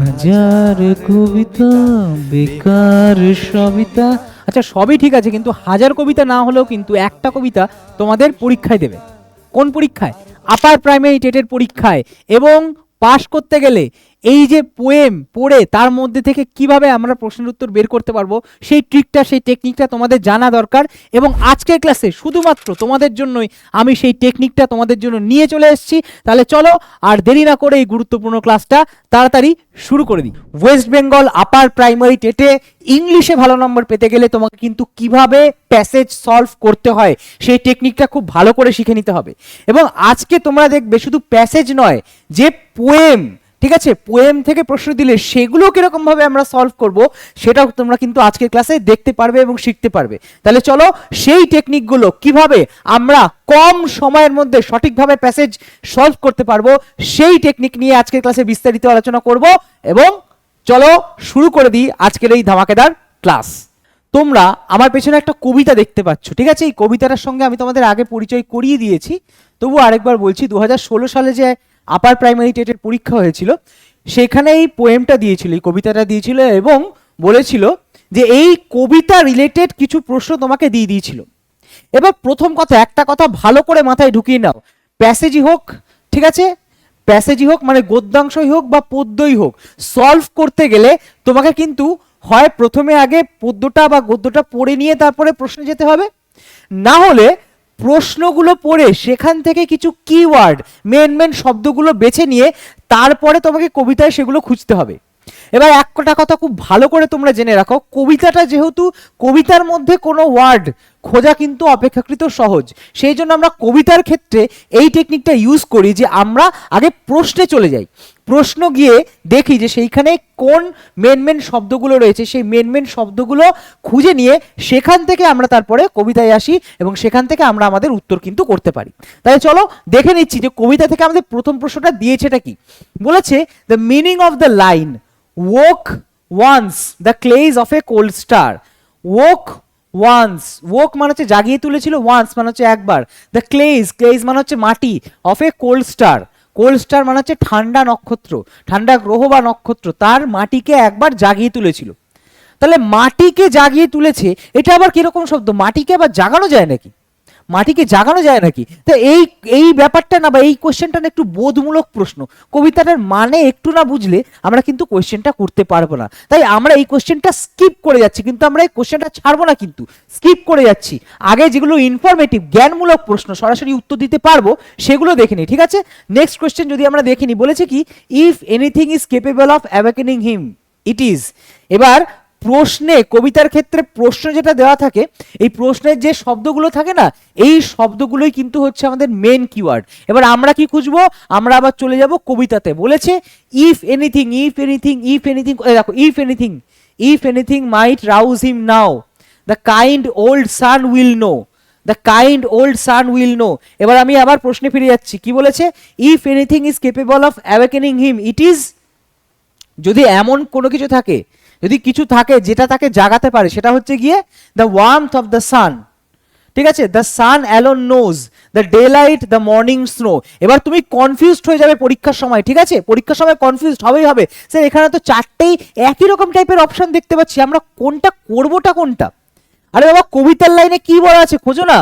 হাজার কবিতা, বেকার সবিতা। আচ্ছা সবই ঠিক আছে, কিন্তু হাজার কবিতা না হলেও কিন্তু একটা কবিতা তোমাদের পরীক্ষায় দেবে। কোন পরীক্ষায়? আপার প্রাইমারি টেটের পরীক্ষায়। এবং পাশ করতে গেলে এই যে পোয়েম পড়ে তার মধ্যে থেকে কীভাবে আমরা প্রশ্নের উত্তর বের করতে পারব, সেই ট্রিকটা সেই টেকনিকটা তোমাদের জানা দরকার এবং আজকের ক্লাসে শুধুমাত্র তোমাদের জন্যই আমি সেই টেকনিকটা তোমাদের জন্য নিয়ে চলে এসেছি। তাহলে চলো আর দেরি না করে এই গুরুত্বপূর্ণ ক্লাসটা তাড়াতাড়ি শুরু করে দিই। ওয়েস্ট বেঙ্গল আপার প্রাইমারি টেটে ইংলিশে ভালো নম্বর পেতে গেলে তোমাকে কিন্তু কীভাবে প্যাসেজ সলভ করতে হয়, সেই টেকনিকটা খুব ভালো করে শিখে নিতে হবে। এবং আজকে তোমরা দেখবে শুধু প্যাসেজ নয়, যে পোয়েম ঠিক আছে? পোয়েম থেকে প্রশ্ন দিলে সেগুলো কীরকম ভাবে আমরা সলভ করব, সেটাও তোমরা কিন্তু আজকের ক্লাসে দেখতে পারবে এবং শিখতে পারবে। তাহলে চলো সেই টেকনিকগুলো কীভাবে আমরা কম সময়ের মধ্যে সঠিকভাবে প্যাসেজ সলভ করতে পারব, সেই টেকনিক নিয়ে আজকের ক্লাসে বিস্তারিত আলোচনা করব এবং চলো শুরু করে দিই আজকের এই ধামাকেদার ক্লাস তোমরা আমার পেছনে একটা কবিতা দেখতে পাচ্ছ, ঠিক আছে? এই কবিতাটার সঙ্গে আমি তোমাদের আগে পরিচয় করিয়ে দিয়েছি তবু আরেকবার বলছি দু হাজার ষোলো সালে যে আপার প্রাইমারি টেটের পরীক্ষা হয়েছিল সেখানে এই পোয়েমটা দিয়েছিল, এই কবিতাটা দিয়েছিল এবং বলেছিল যে এই কবিতা রিলেটেড কিছু প্রশ্ন তোমাকে দিয়ে দিয়েছিল। এবার প্রথম কথা, একটা কথা ভালো করে মাথায় ঢুকিয়ে নাও। প্যাসেজই হোক, ঠিক আছে? প্যাসেজই হোক মানে গদ্যাংশই হোক বা পদ্যই হোক সলভ করতে গেলে তোমাকে কিন্তু হয় প্রথমে আগে পদ্যটা বা গদ্যটা পড়ে নিয়ে তারপরে প্রশ্নে যেতে হবে। না হলে প্রশ্নগুলো পড়ে সেখান থেকে কিছু কিওয়ার্ড মেন মেন শব্দগুলো বেছে নিয়ে তারপরে তোমাকে কবিতায় সেগুলো খুঁজতে হবে। এবার একটা কথা খুব ভালো করে তোমরা জেনে রাখো। কবিতাটা যেহেতু কবিতার মধ্যে কোনো ওয়ার্ড খোঁজা কিন্তু অপেক্ষাকৃত সহজ। সেই জন্য আমরা কবিতার ক্ষেত্রে এই টেকনিকটা ইউজ করি যে আমরা আগে প্রশ্নে চলে যাই। প্রশ্ন গিয়ে দেখি যে সেইখানে কোন মেন মেন শব্দগুলো রয়েছে, সেই মেন মেন শব্দগুলো খুঁজে নিয়ে সেখান থেকে আমরা তারপরে কবিতায় আসি এবং সেখান থেকে আমরা আমাদের উত্তর কিন্তু করতে পারি। তাই চলো দেখে নিচ্ছি যে কবিতা থেকে আমাদের প্রথম প্রশ্নটা দিয়েছেটা কি? বলেছে the meaning of the line woke once the clays of a cold star woke once, woke মানে হচ্ছে জাগিয়ে তুলেছিল, once মানে হচ্ছে একবার দ্য clays clays মানে হচ্ছে মাটি of a cold star cold star মানে হচ্ছে ঠান্ডা নক্ষত্র, ঠান্ডা গ্রহ বা নক্ষত্র, তার মাটিকে একবার জাগিয়ে তুলেছিল। তাহলে মাটিকে জাগিয়ে তুলেছে, এটা আবার কীরকম শব্দ? মাটিকে আবার জাগানো যায় নাকি? মাটিকে জাগানো যায় নাকি? তো এই এই ব্যাপারটা না বা এই কোশ্চেনটা না একটু বোধমূলক প্রশ্ন। কবিতাটার মানে একটু না বুঝলে আমরা কিন্তু কোশ্চেনটা করতে পারব না। তাই আমরা এই কোশ্চেনটা স্কিপ করে যাচ্ছি, কিন্তু আমরা এই কোশ্চেনটা ছাড়বো না কিন্তু। স্কিপ করে যাচ্ছি। আগে যেগুলো ইনফরমেটিভ জ্ঞানমূলক প্রশ্ন, সরাসরি উত্তর দিতে পারব, সেগুলো দেখে নিই, ঠিক আছে? নেক্সট কোশ্চেন যদি আমরা দেখে নিই, বলেছে কি if anything is capable of awakening him it is এবার প্রশ্নে, কবিতার ক্ষেত্রে প্রশ্ন যেটা দেওয়া থাকে, এই প্রশ্নের যে শব্দগুলো থাকে না, এই শব্দগুলোই কিন্তু হচ্ছে আমাদের মেন কিওয়ার্ড এবার আমরা কি খুঁজবো? আমরা আবার চলে যাব কবিতাতে। বলেছে if anything if anything if anything দেখো if anything if anything might rouse him now the kind old sun will know the kind old sun will know এবার আমি আবার প্রশ্নে ফিরে যাচ্ছি। কি বলেছে? If anything is capable of awakening him it is যদি এমন কোনো কিছু থাকে যদি কিছু থাকে, যেটা তাকে জাগাতে পারে, সেটা হচ্ছে গিয়ে the warmth of the sun ঠিক আছে? The sun alone knows the day light the morning snow এবার তুমি কনফিউজড হয়ে যাবে পরীক্ষার সময়, ঠিক আছে? পরীক্ষার সময় কনফিউজড হবেই হবে। স্যার এখানে তো চারটেই একই রকম টাইপের অপশন দেখতে পাচ্ছি। আমরা কোনটা করবোটা কোনটা? আরে বাবা, কবিতার লাইনে কি বলা আছে? খোঁজো না।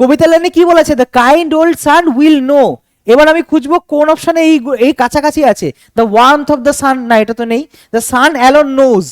কবিতার লাইনে কি বলা আছে? The kind old sun will know এবার আমি খুঁজবো কোন অপশনে এই এই কাছাকাছি আছে। The warmth of the sun না, এটা তো নেই। দ্য সান অ্যালোন নোজ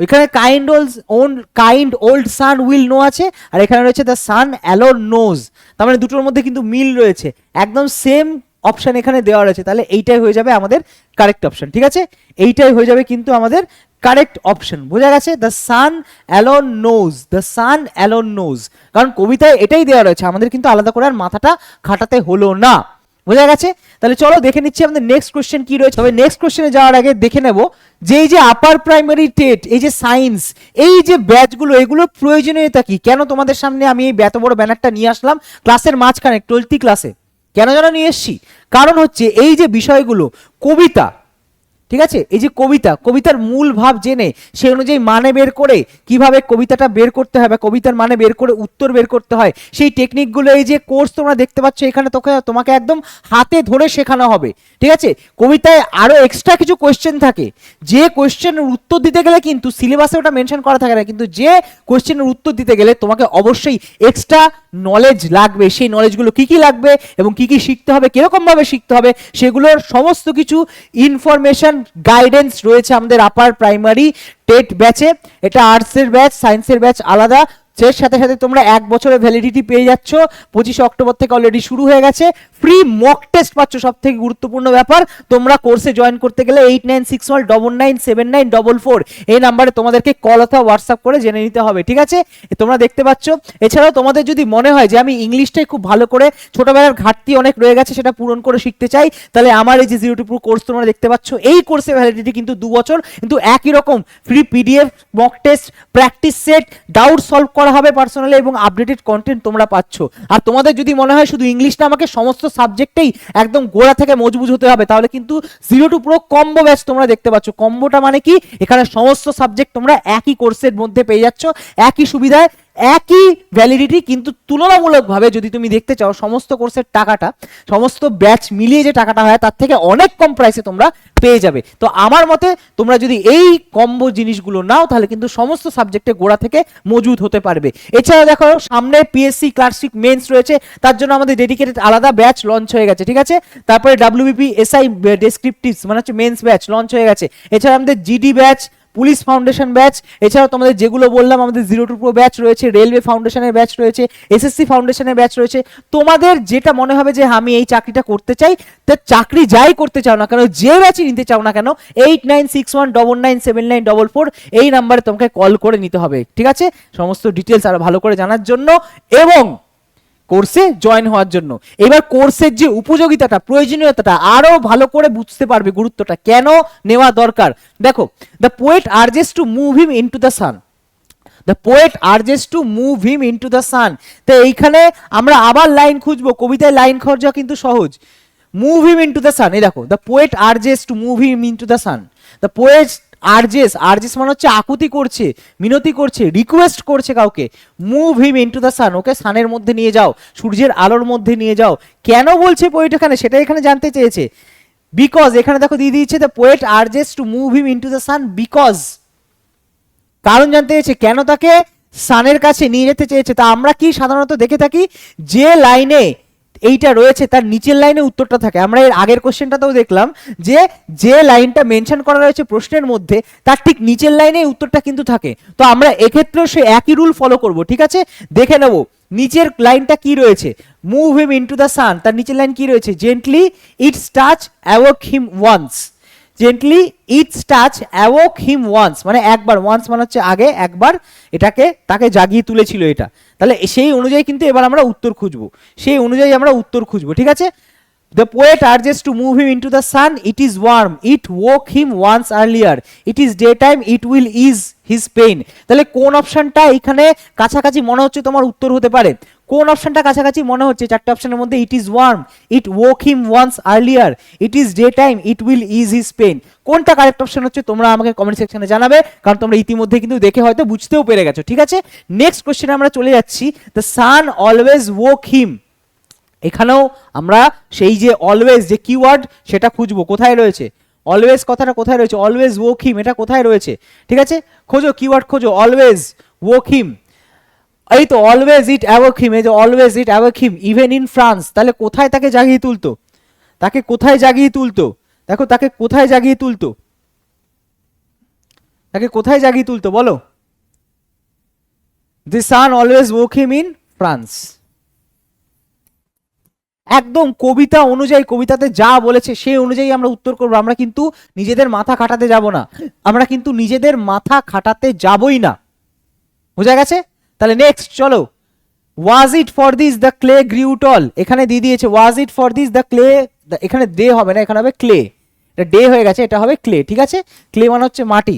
ওইখানে kind old on kind old sun will know আছে, আর এখানে রয়েছে দ্য সান অ্যালোন নোজ তার মানে দুটোর মধ্যে কিন্তু মিল রয়েছে। একদম সেম অপশন এখানে দেওয়া রয়েছে, তাহলে এইটাই হয়ে যাবে আমাদের কারেক্ট অপশন ঠিক আছে? এইটাই হয়ে যাবে কিন্তু আমাদের কারেক্ট অপশন বোঝা গেছে? The sun alone knows the sun alone knows কারণ কবিতায় এটাই দেওয়া রয়েছে, আমাদের কিন্তু আলাদা করে আর মাথাটা খাটাতে হলো না, বোঝা গেছে? তাহলে চলো দেখে নিচ্ছি আমাদের নেক্সট কোশ্চেন কি রয়েছে, তবে নেক্সট কোশ্চেনে যাওয়ার আগে দেখে নেব যে এই যে আপার প্রাইমারি টেট এই যে সায়েন্স এই যে ব্যাচগুলো এগুলো প্রয়োজনীয়তা কি? কেন তোমাদের সামনে আমি এই এত বড় ব্যানারটা নিয়ে আসলাম? ক্লাসের মাঝখানে টুয়েলথি ক্লাসে কেন যেন নিয়ে এসছি? কারণ হচ্ছে এই যে বিষয়গুলো কবিতা ঠিক আছে? এই যে কবিতা, কবিতার মূল ভাব জেনে, সে অনুযায়ী মানে বের করে কীভাবে কবিতাটা বের করতে হয় বা কবিতার মানে বের করে উত্তর বের করতে হয়, সেই টেকনিকগুলো এই যে কোর্স তোমরা দেখতে পাচ্ছ, এখানে তোকে, তোমাকে একদম হাতে ধরে শেখানো হবে। ঠিক আছে? কবিতায় আরও এক্সট্রা কিছু কোয়েশ্চেন থাকে। যে কোয়েশ্চেনের উত্তর দিতে গেলে কিন্তু সিলেবাসে ওটা মেনশন করা থাকে না, কিন্তু যে কোয়েশ্চেনের উত্তর দিতে গেলে তোমাকে অবশ্যই এক্সট্রা নলেজ লাগবে। সেই নলেজগুলো কি কি লাগবে এবং কি কি শিখতে হবে কীরকম ভাবে শিখতে হবে, সেগুলোর সমস্ত কিছু ইনফরমেশন গাইডেন্স রয়েছে আমাদের আপার প্রাইমারি টেট ব্যাচে এটা আর্টসের ব্যাচ সায়েন্সের ব্যাচ আলাদা। এর সাথে সাথে তোমরা এক বছরের ভ্যালিডিটি পেয়ে যাচ্ছ। পঁচিশে অক্টোবর থেকে অলরেডি শুরু হয়ে গেছে। ফ্রি মক টেস্ট পাচ্ছ সব থেকে গুরুত্বপূর্ণ ব্যাপার। তোমরা কোর্সে জয়েন করতে গেলে eight nine six one double nine seven nine double four এই নাম্বারে তোমাদেরকে কল অথবা হোয়াটসঅ্যাপ করে জেনে নিতে হবে, ঠিক আছে? তোমরা দেখতে পাচ্ছ। এছাড়াও তোমাদের যদি মনে হয় যে আমি ইংলিশটাই খুব ভালো করে, ছোটবেলার ঘাটতি অনেক রয়ে গেছে সেটা পূরণ করে শিখতে চাই, তাহলে আমার এই যে জিরো টু কোর্স তোমরা দেখতে পাচ্ছ, এই কোর্সের ভ্যালিডিটি কিন্তু দু বছর কিন্তু একই রকম free PDF mock test practice set doubt solve করা হবে পার্সোনালি এবং আপডেটেড কন্টেন্ট তোমরা পাচ্ছ। আর তোমাদের যদি মনে হয় শুধু ইংলিশটা আমাকে সমস্ত সাবজেক্টেই একদম গোড়া থেকে মজবুত হতে হবে, তাহলে কিন্তু zero to pro combo batch তোমরা দেখতে পাচ্ছ। কম্বোটা মানে কি? এখানে সমস্ত সাবজেক্ট তোমরা একই কোর্সের মধ্যে পেয়ে যাচ্ছ। একই সুবিধায় একই ভ্যালিডিটি কিন্তু তুলনামূলকভাবে যদি তুমি দেখতে চাও, সমস্ত কোর্সের টাকাটা, সমস্ত ব্যাচ মিলিয়ে যে টাকাটা হয়, তার থেকে অনেক কম প্রাইসে তোমরা পেয়ে যাবে। তো আমার মতে তোমরা যদি এই কম্বো জিনিসগুলো নাও, তাহলে কিন্তু সমস্ত সাবজেক্টে গোড়া থেকে মজুদ হতে পারবে। এছাড়া দেখো, সামনে পিএসসি ক্লাসিক মেন্স রয়েছে, তার জন্য আমাদের ডেডিকেটেড আলাদা ব্যাচ লঞ্চ হয়ে গেছে, ঠিক আছে? তারপরে ডাব্লিউবিপি এসআই ডেসক্রিপটিভস মানে হচ্ছে মেন্স ব্যাচ লঞ্চ হয়ে গেছে। এছাড়া আমাদের GD batch police foundation batch. এছাড়াও তোমাদের যেগুলো বললাম, আমাদের জিরো টু প্রো ব্যাচ রয়েছে রেলওয়ে ফাউন্ডেশনের ব্যাচ রয়েছে এসএসসি ফাউন্ডেশনের ব্যাচ রয়েছে। তোমাদের যেটা মনে হবে যে, আমি এই চাকরিটা করতে চাই, তা চাকরি যাই করতে চাও না কেন, যে ব্যাচই নিতে চাও না কেন eight nine six one double nine seven nine double four এই নাম্বারে তোমাকে কল করে নিতে হবে। ঠিক আছে? সমস্ত ডিটেলস আরও ভালো করে জানার জন্য এবং কোর্সে জয়েন হওয়ার জন্য। এবার কোর্সের যে উপযোগিতাটা, প্রয়োজনীয়তাটা, আরও ভালো করে বুঝতে পারবে গুরুত্বটা কেন নেওয়া দরকার। দেখো the poet urges to move him into the sun the poet urges to move him into the sun তো এইখানে আমরা আবার লাইন খুঁজবো। কবিতায় লাইন খরচা কিন্তু সহজ। Move him into the sun এই দেখো the poet urges to move him into the sun the poet urges urges মানে হচ্ছে আকুতি করছে, মিনতি করছে রিকোয়েস্ট করছে কাউকে। Move him into the sun ওকে সানের মধ্যে নিয়ে যাও, সূর্যের আলোর মধ্যে নিয়ে যাও। কেন বলছে পোয়েট এখানে? সেটা এখানে জানতে চেয়েছে। বিকজ এখানে দেখো দিয়ে দিয়েছে the poet urges to move him into the sun because কারণ জানতে চেয়েছে, কেন তাকে সানের কাছে নিয়ে যেতে চেয়েছে? তা আমরা কি সাধারণত দেখে থাকি? যে লাইনে এইটা রয়েছে, তার নিচের লাইনে উত্তরটা থাকে। আমরা এর আগের কোশ্চেনটাতেও দেখলাম যে যে লাইনটা মেনশন করা রয়েছে প্রশ্নের মধ্যে, তার ঠিক নিচের লাইনে উত্তরটা কিন্তু থাকে। তো আমরা এক্ষেত্রেও সে একই রুল ফলো করব, ঠিক আছে? দেখে নেব, নিচের লাইনটা কি রয়েছে? Move him into the sun তার নিচের লাইন কি রয়েছে? Gently its touch awake him once gently its touch awake him once মানে একবার ওয়ান্স মানে হচ্ছে আগে, একবার এটাকে, তাকে জাগিয়ে তুলেছিল এটা। তাহলে সেই অনুযায়ী কিন্তু এবার আমরা উত্তর খুঁজবো। সেই অনুযায়ী আমরা উত্তর খুঁজবো, ঠিক আছে? The poet urges to move him into the sun it is warm it woke him once earlier it is day time it will is his pain তাহলে কোন অপশনটা এখানে কাছাকাছি মনে হচ্ছে তোমার উত্তর হতে পারে? কোন অপশনটা কাছাকাছি মনে হচ্ছে? চারটে অপশনের মধ্যে it is warm it woke him once earlier it is day time it will is his pain কোনটা কারেক্ট অপশন হচ্ছে তোমরা আমাকে কমেন্ট সেকশনে জানাবে, কারণ তোমরা ইতিমধ্যে কিন্তু দেখে হয়তো বুঝতেও পেরে গেছো, ঠিক আছে? নেক্সট কোশ্চেনে আমরা চলে যাচ্ছি the sun always woke him এখানেও আমরা সেই যে অলওয়েজ যে কিওয়ার্ড সেটা খুঁজবো। কোথায় রয়েছে? অলওয়েজ কথাটা কোথায় রয়েছে? অলওয়েজ ওয়াক হিম এটা কোথায় রয়েছে? ঠিক আছে? খোঁজো কিওয়ার্ড খোঁজো অলওয়েজ ওয়াক হিম এই তো অলওয়েজ ইট অ্যাওয়াক হিম এই যে always it awake him even in France তাহলে কোথায় তাকে জাগিয়ে তুলতো? তাকে কোথায় জাগিয়ে তুলতো? দেখো, তাকে কোথায় জাগিয়ে তুলতো? তাকে কোথায় জাগিয়ে তুলতো, বলো? The sun always woke him in France একদম কবিতা অনুযায়ী, কবিতাতে যা বলেছে সেই অনুযায়ী আমরা উত্তর করব। আমরা কিন্তু নিজেদের মাথা খাটাতে যাব না। আমরা কিন্তু নিজেদের মাথা খাটাতে যাবই না। বোঝা গেছে? তাহলে নেক্সট চলো। Was it for this the clay grew tall এখানে দিয়ে দিয়েছে was it for this the clay এখানে দে হবে না, এখানে হবে ক্লে এটা ডে হয়ে গেছে, এটা হবে ক্লে ঠিক আছে? ক্লে মানে হচ্ছে মাটি।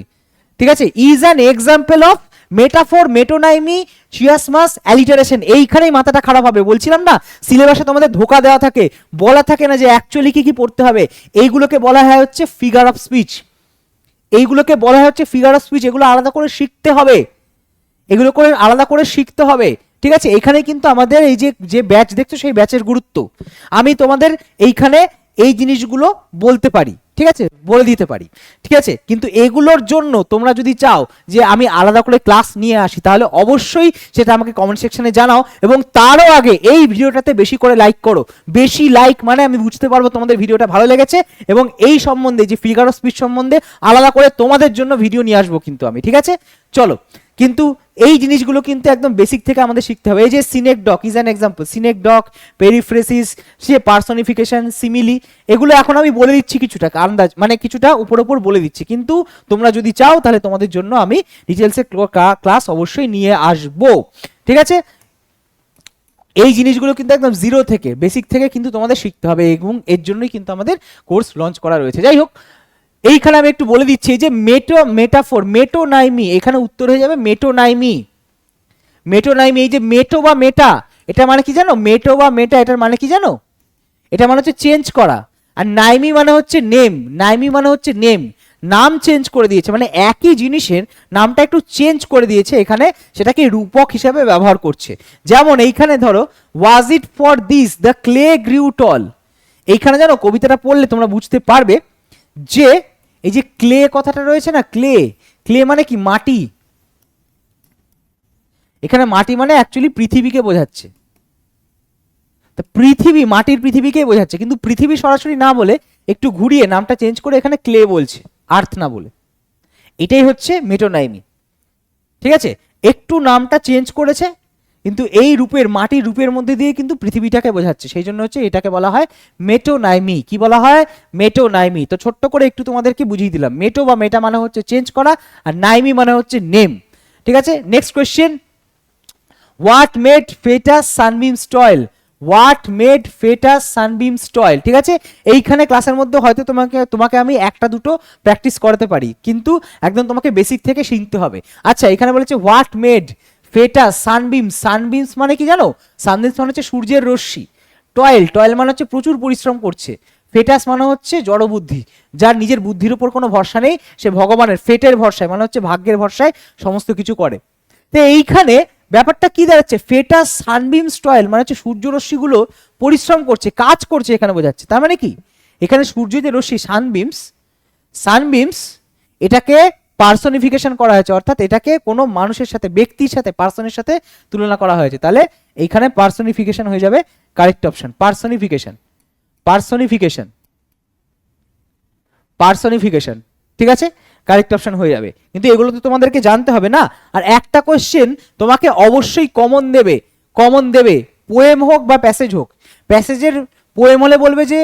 ঠিক আছে? Is an example of metaphor metonymy chiasmus alliteration এইখানেই মাথাটা খারাপ হবে, বলছিলাম না? সিলেবাসে তোমাদের ধোকা দেওয়া থাকে, বলা থাকে না যে অ্যাকচুয়ালি কি কি পড়তে হবে। এইগুলোকে বলা হয় হচ্ছে ফিগার অফ স্পিচ এইগুলোকে বলা হয় হচ্ছে ফিগার অফ স্পিচ এগুলো আলাদা করে শিখতে হবে। এগুলো করে আলাদা করে শিখতে হবে। ঠিক আছে? এখানে কিন্তু আমাদের এই যে যে ব্যাচ দেখছ, সেই ব্যাচের গুরুত্ব। আমি তোমাদের এইখানে এই জিনিসগুলো বলতে পারি। ঠিক আছে? বলে দিতে পারি। ঠিক আছে? কিন্তু এগুলোর জন্য তোমরা যদি চাও যে আমি আলাদা করে ক্লাস নিয়ে আসি, তাহলে অবশ্যই সেটা আমাকে কমেন্ট সেকশনে জানাও এবং তারও আগে এই ভিডিওটাতে বেশি করে লাইক করো। বেশি লাইক মানে আমি বুঝতে পারব তোমাদের ভিডিওটা ভালো লেগেছে এবং এই সম্বন্ধে, যে ফিগার অফ স্পিচ সম্বন্ধে আলাদা করে তোমাদের জন্য ভিডিও নিয়ে আসব কিন্তু আমি। ঠিক আছে? চলো। কিন্তু এই জিনিসগুলো কিন্তু একদম বেসিক থেকে আমাদের শিখতে হবে। এই যে synecdoche is an example synecdoche periphrasis say personification simile এগুলো এখন আমি বলে দিচ্ছি কিছুটা, আন্দাজ মানে কিছুটা উপর উপর বলে দিচ্ছি। কিন্তু তোমরা যদি চাও, তাহলে তোমাদের জন্য আমি ডিটেলসে ক্লাস অবশ্যই নিয়ে আসব। ঠিক আছে? এই জিনিসগুলো কিন্তু একদম জিরো থেকে বেসিক থেকে কিন্তু তোমাদের শিখতে হবে এবং এর জন্যই কিন্তু আমাদের কোর্স লঞ্চ করা রয়েছে। যাই হোক এইখানে আমি একটু বলে দিচ্ছি যে মেটো, মেটাফোর, মেটোনাইমি, এখানে উত্তর হয়ে যাবে মেটোনাইমি। মেটোনাইমি, এই যে মেটো বা মেটা, এটা মানে কি জানো? মেটো বা মেটা, এটার মানে কি জানো? এটা মানে হচ্ছে চেঞ্জ করা। আর নাইমি মানে হচ্ছে নেম, নাইমি মানে হচ্ছে নেম। নাম চেঞ্জ করে দিয়েছে মানে একই জিনিসের নামটা একটু চেঞ্জ করে দিয়েছে এখানে, সেটাকে রূপক হিসাবে ব্যবহার করছে। যেমন এইখানে ধরো was it for this the clay grew tall এইখানে জানো, কবিতাটা পড়লে তোমরা বুঝতে পারবে যে এই যে ক্লে কথাটা রয়েছে না, ক্লে ক্লে মানে কি? মাটি। এখানে মাটি মানে অ্যাকচুয়ালি পৃথিবীকে বোঝাচ্ছে। তা পৃথিবী, মাটির পৃথিবীকেই বোঝাচ্ছে, কিন্তু পৃথিবী সরাসরি না বলে একটু ঘুরিয়ে নামটা চেঞ্জ করে এখানে ক্লে বলছে, আর্থ না বলে। এটাই হচ্ছে মেটোনাইমি ঠিক আছে? একটু নামটা চেঞ্জ করেছে কিন্তু এই রূপের মাটির রূপের মধ্যে দিয়ে কিন্তু পৃথিবীটাকে বোঝাচ্ছে। সেই জন্য হচ্ছে এটাকে বলা হয় মেটোনাইমি। কি বলা হয়? মেটোনাইমি। তো ছোট্ট করে একটু তোমাদেরকে বুঝিয়ে দিলাম। মেটো বা মেটা মানে হচ্ছে চেঞ্জ করা, আর নাইমি মানে হচ্ছে নেম। ঠিক আছে? Next question what made fatuous sunbeam toil what made fatuous sunbeam toil ঠিক আছে? এইখানে ক্লাসের মধ্যে হয়তো তোমাকে তোমাকে আমি একটা দুটো প্র্যাকটিস করাতে পারি। কিন্তু একদম তোমাকে বেসিক থেকে শিখতে হবে। আচ্ছা এখানে বলেছে what made fatuous sunbeam sunbeams মানে কি জানো? সানবিমস মানে হচ্ছে সূর্যের রশ্মি। টয়েল টয়েল মানে হচ্ছে প্রচুর পরিশ্রম করছে। ফেটাস মানে হচ্ছে জড়বুদ্ধি যার নিজের বুদ্ধির উপর কোনো ভরসা নেই, সে ভগবানের ফেটের ভরসায় মানে হচ্ছে ভাগ্যের ভরসায় সমস্ত কিছু করে। তো এইখানে ব্যাপারটা কি দাঁড়াচ্ছে? ফেটাস সানবিম টয়েল মানে হচ্ছে সূর্যরশ্মিগুলো পরিশ্রম করছে, কাজ করছে এখানে বোঝাচ্ছে। তার মানে কি? এখানে সূর্য যে রশ্মি সানবিমস সানবিমস এটাকে পার্সনিফিকেশন করা হয়েছে, অর্থাৎ এটাকে কোনো মানুষের সাথে, ব্যক্তির সাথে, পার্সনের সাথে তুলনা করা হয়েছে। তাহলে এইখানে পার্সনিফিকেশন হয়ে যাবে correct option, personification personification personification, ঠিক আছে? কারেক্ট অপশন হয়ে যাবে। কিন্তু এগুলো তো তোমাদেরকে জানতে হবে না। আর একটা কোশ্চেন তোমাকে অবশ্যই কমন দেবে কমন দেবে পোয়েম হোক বা প্যাসেজ হোক। প্যাসেজের পোয়েম হলে বলবে যে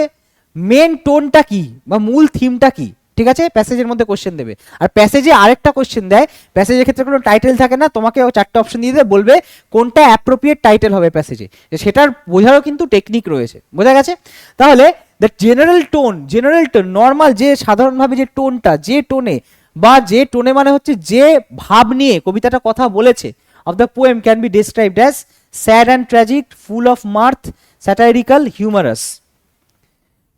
মেন টোনটা কি বা মূল থিমটা কি? ঠিক আছে? প্যাসেজের মধ্যে কোশ্চেন দেবে। আর প্যাসেজে আরেকটা কোশ্চেন দেয়। প্যাসেজের ক্ষেত্রে কোনো টাইটেল থাকে না, তোমাকে ও চারটে অপশন দিয়ে দেবে, বলবে কোনটা অ্যাপ্রোপ্রিয়েট টাইটেল হবে প্যাসেজে সেটার বোঝারও কিন্তু টেকনিক রয়েছে। বোঝা গেছে? তাহলে the general tone general tone normal যে সাধারণভাবে যে টোনটা, যে টোনে, বা যে টোনে মানে হচ্ছে যে ভাব নিয়ে কবিতাটা কথা বলেছে of the poem can be described as sad and tragic full of mirth satirical humorous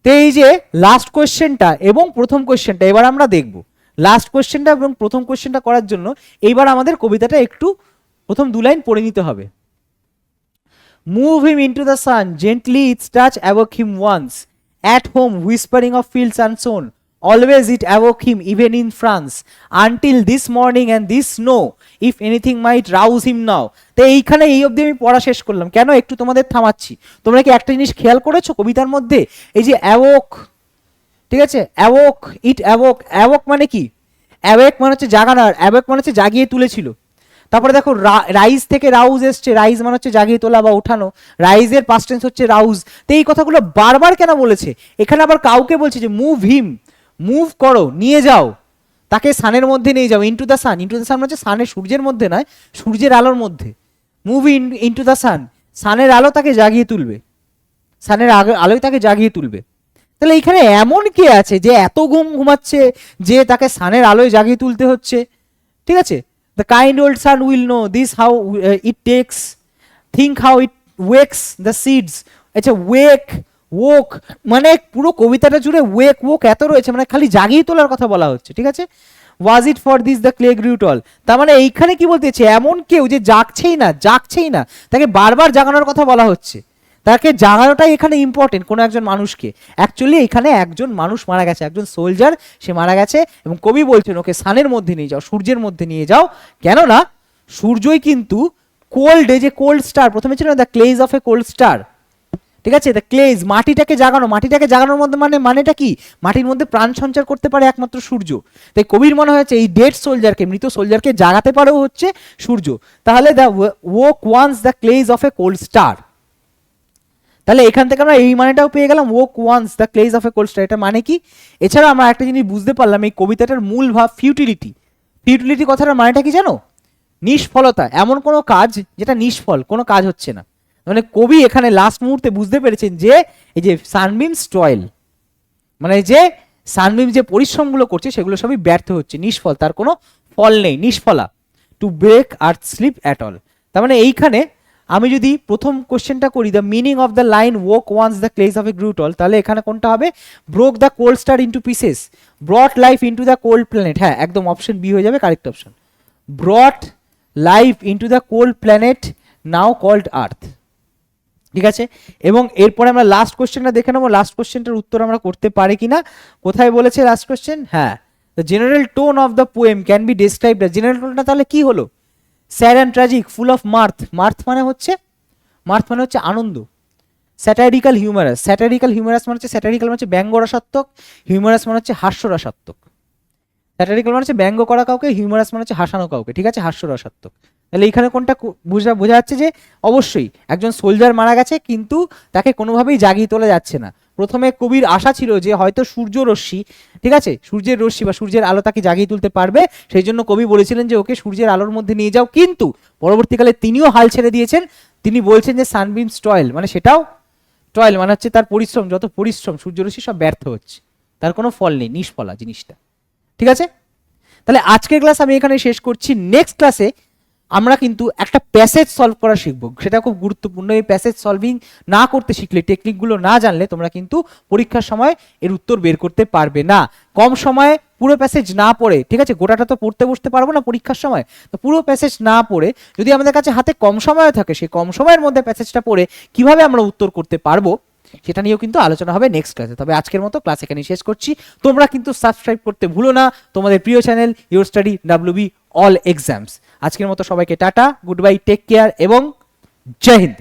তো এই যে লাস্ট কোয়েশ্চেনটা এবং প্রথম কোয়েশ্চেনটা এবার আমরা দেখব। লাস্ট কোয়েশ্চেনটা এবং প্রথম কোয়েশ্চেনটা করার জন্য এইবার আমাদের কবিতাটা একটু প্রথম দু লাইন পড়ে নিতে হবে। Move him into the sun gently its touch touch him once at home whispering of fields and unsown, always it awoke him, even in France. Until this morning and this snow, if anything might rouse him now. তো এইখানে এই অবধি আমি পড়া শেষ করলাম। কেন একটু তোমাদের থামাচ্ছি? তোমরা কি একটা জিনিস খেয়াল করেছ কবিতার মধ্যে? এই যে অ্যাওক ঠিক আছে? অ্যাওক ইট অ্যাওক অ্যাওক মানে কি? অ্যাওয়েক মানে হচ্ছে জাগানার অ্যাওয়েক মানে হচ্ছে জাগিয়ে তুলেছিল। তারপরে দেখো রাইজ থেকে রাউজ এসছে। রাইজ মানে হচ্ছে জাগিয়ে তোলা বা ওঠানো। রাইজের পাস্ট টেন্স হচ্ছে রাউজ তো এই কথাগুলো বারবার কেন বলেছে? এখানে আবার কাউকে বলছে যে মুভ হিম মুভ করো, নিয়ে যাও। তাকে সানের মধ্যে নিয়ে যাও into the sun into the sun হচ্ছে সানের সূর্যের মধ্যে নয়, সূর্যের আলোর মধ্যে। Move in into the sun সানের আলো তাকে জাগিয়ে তুলবে। সানের আলোয় তাকে জাগিয়ে তুলবে। তাহলে এখানে এমন কে আছে যে এত ঘুম ঘুমাচ্ছে যে তাকে সানের আলোয় জাগিয়ে তুলতে হচ্ছে? ঠিক আছে? The kind old sun will know this how it takes think how it wakes the seeds আচ্ছা ওয়েক ওক মানে পুরো কবিতাটা জুড়ে ওয়েক ওক এত রয়েছে মানে খালি জাগিয়ে তোলার কথা বলা হচ্ছে, ঠিক আছে? Was it for this the clay grew tall তার মানে এইখানে কি বলতে চাইছে? এমন কেউ যে জাগছেই না জাগছেই না, তাকে বারবার জাগানোর কথা বলা হচ্ছে। তাকে জাগানোটাই এখানে ইম্পর্টেন্ট কোনো একজন মানুষকে। অ্যাকচুয়ালি এখানে একজন মানুষ মারা গেছে, একজন সোলজার সে মারা গেছে, এবং কবি বলছেন, ওকে সানের মধ্যে নিয়ে যাও, সূর্যের মধ্যে নিয়ে যাও। কেননা, সূর্যই কিন্তু কোল্ড যে কোল্ড স্টার প্রথমে ছিল the clays of a cold star ঠিক আছে? দ্য ক্লেজ মাটিটাকে জাগানো, মাটিটাকে জাগানোর মধ্যে মানে মানেটা কি? মাটির মধ্যে প্রাণ সঞ্চার করতে পারে একমাত্র সূর্য। তাই কবির মনে হয়েছে এই ডেড সোলজারকে মৃত সোলজারকে জাগাতে পারেও হচ্ছে সূর্য। তাহলে the woke once the clays of a cold star তাহলে এখান থেকে আমরা এই মানেটাও পেয়ে গেলাম woke once the clays of a cold star এটা মানে কি? এছাড়া আমরা একটা জিনিস বুঝতে পারলাম, এই কবিতাটার মূল ভাব ফিউটিলিটি ফিউটিলিটি কথাটার মানেটা কি জানো? নিষ্ফলতা। এমন কোনো কাজ যেটা নিষ্ফল, কোনো কাজ হচ্ছে না। মানে কবি এখানে লাস্ট মুহূর্তে বুঝতে পেরেছেন যে, এই যে সানবিম স্টয়েল মানে যে সানবিম যে পরিশ্রমগুলো করছে, সেগুলো সবই ব্যর্থ হচ্ছে, নিষ্ফল, তার কোনো ফল নেই, নিষ্ফলা টু ব্রেক আর স্লিপ অ্যাট অল তার মানে এইখানে আমি যদি প্রথম কোশ্চেনটা করি the meaning of the line woke once the clays of a grew tall তাহলে এখানে কোনটা হবে? Broke the cold star into pieces brought life into the cold planet হ্যাঁ একদম অপশন বি হয়ে যাবে correct option brought life into the cold planet now called earth ঠিক আছে? এবং এরপরে আমরা লাস্ট কোশ্চেনটা দেখে নেব। লাস্ট কোশ্চেনটার উত্তর আমরা করতে পারি কিনা? কোথায় বলেছে লাস্ট কোশ্চেন হ্যাঁ the general tone of the poem can be describe general টোনটা তাহলে কি হলো? Sad and tragic full of mirth mirth মানে হচ্ছে? মার্থ মানে হচ্ছে আনন্দ। স্যাটারিক্যাল হিউমারাস স্যাটারিক্যাল হিউমারাস মানে হচ্ছে স্যাটারিক্যাল মানে হচ্ছে ব্যঙ্গ রসাত্মক হিউমারাস মানে হচ্ছে হাস্যরসাত্মক। স্যাটারিক্যাল মানে হচ্ছে ব্যঙ্গ করা কাউকে হিউমারাস মানে হচ্ছে হাসানো কাউকে। ঠিক আছে? হাস্যরসাত্মক। তাহলে এইখানে কোনটা বোঝা বোঝা যাচ্ছে যে অবশ্যই একজন সোলজার মারা গেছে, কিন্তু তাকে কোনোভাবেই জাগিয়ে তোলা যাচ্ছে না। প্রথমে কবির আশা ছিল যে হয়তো সূর্য রশ্মি, ঠিক আছে? সূর্যের রশ্মি বা সূর্যের আলো তাকে জাগিয়ে তুলতে পারবে, সেই জন্য কবি বলেছিলেন যে ওকে সূর্যের আলোর মধ্যে নিয়ে যাও, কিন্তু পরবর্তীকালে তিনিও হাল ছেড়ে দিয়েছেন। তিনি বলছেন যে সানবিম টয়েল মানে সেটাও টয়েল মানে হচ্ছে তার পরিশ্রম, যত পরিশ্রম সূর্যরশ্মি সব ব্যর্থ হচ্ছে। তার কোনো ফল নেই, নিষ্ফলা জিনিসটা। ঠিক আছে? তাহলে আজকের ক্লাস আমি এখানে শেষ করছি। নেক্সট ক্লাসে আমরা কিন্তু একটা প্যাসেজ সলভ করা শিখব। সেটা খুব গুরুত্বপূর্ণ। এই প্যাসেজ সলভিং না করতে শিখলে টেকনিকগুলো না জানলে তোমরা কিন্তু পরীক্ষার সময় এর উত্তর বের করতে পারবে না। কম সময়ে পুরো প্যাসেজ না পড়ে, ঠিক আছে? গোটাটা তো পড়তে বসতে পারব না পরীক্ষার সময়। তো পুরো প্যাসেজ না পড়ে, যদি আমাদের কাছে হাতে কম সময় থাকে, সেই কম সময়ের মধ্যে প্যাসেজটা পড়ে কীভাবে আমরা উত্তর করতে পারব, সেটা নিয়েও কিন্তু আলোচনা হবে নেক্সট ক্লাসে তবে আজকের মতো ক্লাস এখানে শেষ করছি। তোমরা কিন্তু সাবস্ক্রাইব করতে ভুলো না। তোমাদের প্রিয় channel your study WB all exams আজকের মতো সবাইকে tata good bye take care এবং জয় হিন্দ।